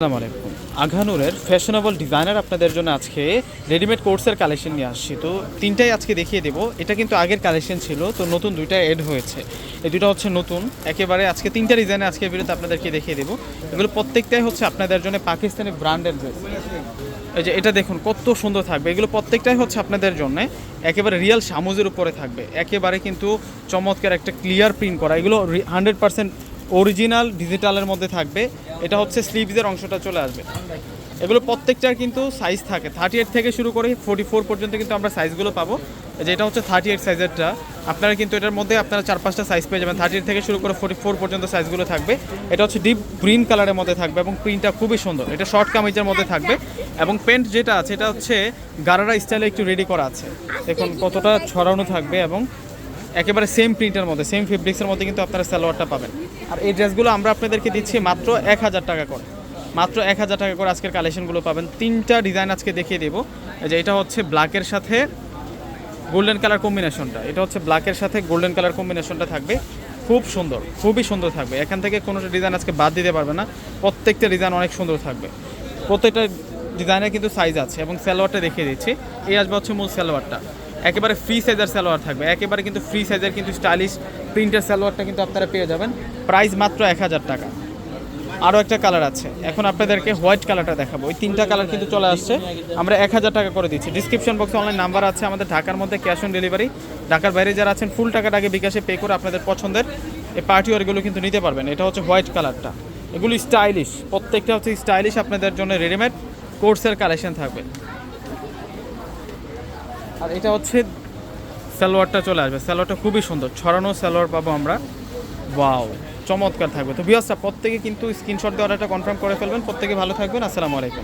আলাইকুম। আঘানুরের fashionable designer আপনাদের জন্য আজকে রেডিমেড কোর্সের কালেকশন নিয়ে আসছি। তো তিনটাই আজকে দেখিয়ে দেবো। এটা কিন্তু আগের কালেকশন ছিল, তো নতুন দুইটা এড হয়েছে। এই দুটো হচ্ছে নতুন। একেবারে আজকে তিনটা ডিজাইনে আজকে বিরুদ্ধে আপনাদেরকে দেখিয়ে দেবো। এগুলো প্রত্যেকটাই হচ্ছে আপনাদের জন্য পাকিস্তানি ব্র্যান্ডের ড্রেস এই যে এটা দেখুন, কত সুন্দর থাকবে। এগুলো প্রত্যেকটাই হচ্ছে আপনাদের জন্য একেবারে রিয়েল সামুজের উপরে থাকবে। একেবারে কিন্তু চমৎকার একটা ক্লিয়ার প্রিন্ট করা। এগুলো হান্ড্রেড পার্সেন্ট অরিজিনাল ডিজিটালের মধ্যে থাকবে। এটা হচ্ছে স্লিভসের অংশটা চলে আসবে। এগুলো প্রত্যেকটার কিন্তু সাইজ থাকে। থার্টি এইট থেকে শুরু করে ফোর্টি ফোর পর্যন্ত কিন্তু আমরা সাইজগুলো পাবো। যেটা হচ্ছে থার্টি এইট সাইজেরটা আপনারা কিন্তু এটার মধ্যে আপনারা চার পাঁচটা সাইজ পেয়ে যাবেন। থার্টি এইট থেকে শুরু করে ফোর্টি ফোর পর্যন্ত সাইজগুলো থাকবে। এটা হচ্ছে ডিপ গ্রিন কালারের মধ্যে থাকবে এবং প্রিন্টটা খুবই সুন্দর। এটা শর্ট কামিজের মধ্যে থাকবে এবং প্যান্ট যেটা আছে, এটা হচ্ছে গারারা স্টাইলে একটু রেডি করা আছে। দেখুন কতটা ছড়ানো থাকবে এবং একেবারে সেম প্রিন্টের মধ্যে সেম ফেব্রিক্সের মধ্যে কিন্তু আপনারা সালোয়ারটা পাবেন। আর এই ড্রেসগুলো আমরা আপনাদেরকে দিচ্ছি মাত্র এক হাজার টাকা করে। মাত্র এক হাজার টাকা করে আজকের কালেকশনগুলো পাবেন। তিনটা ডিজাইন আজকে দেখিয়ে দেবো। যে এটা হচ্ছে ব্ল্যাকের সাথে গোল্ডেন কালার কম্বিনেশনটা এটা হচ্ছে ব্ল্যাকের সাথে গোল্ডেন কালার কম্বিনেশনটা থাকবে। খুব সুন্দর, খুবই সুন্দর থাকবে। এখান থেকে কোনো ডিজাইন আজকে বাদ দিতে পারবে না। প্রত্যেকটা ডিজাইন অনেক সুন্দর থাকবে। প্রত্যেকটা ডিজাইনের কিন্তু সাইজ আছে এবং সালোয়ারটা দেখিয়ে দিচ্ছি। এই আসবে হচ্ছে মূল সালোয়ারটা। একেবারে ফ্রি সাইজের সালোয়ার থাকবে। একেবারে কিন্তু ফ্রি সাইজের কিন্তু স্টাইলিশ প্রিন্টের সালোয়ারটা কিন্তু আপনারা পেয়ে যাবেন। প্রাইস মাত্র এক হাজার টাকা। আরও একটা কালার আছে। এখন আপনাদেরকে হোয়াইট কালারটা দেখাবো। ওই তিনটা কালার কিন্তু চলে আসছে। আমরা এক হাজার টাকা করে দিচ্ছি। ডিসক্রিপশন বক্সে অনলাইন নাম্বার আছে। আমাদের ঢাকার মধ্যে ক্যাশ অন ডেলিভারি ঢাকার বাইরে যারা আছেন ফুল টাকাটা আগে বিকাশে পে করে আপনাদের পছন্দের এই পার্টি ওয়ারগুলো কিন্তু নিতে পারবেন। এটা হচ্ছে হোয়াইট কালারটা এগুলি স্টাইলিশ প্রত্যেকটা হচ্ছে স্টাইলিশ আপনাদের জন্য রেডিমেড কোর্সের কালেকশন থাকবে। আর এটা হচ্ছে সালোয়ারটা চলে আসবে। সালোয়ারটা খুবই সুন্দর। ছড়ানো সালোয়ার পাবো আমরা। ওয়াও, চমৎকার থাকবে। তো বিয়াসটা প্রত্যেকে কিন্তু স্ক্রিনশট দিয়ে অর্ডারটা কনফার্ম করে ফেলবেন। প্রত্যেকে ভালো থাকবেন। আসসালামু আলাইকুম।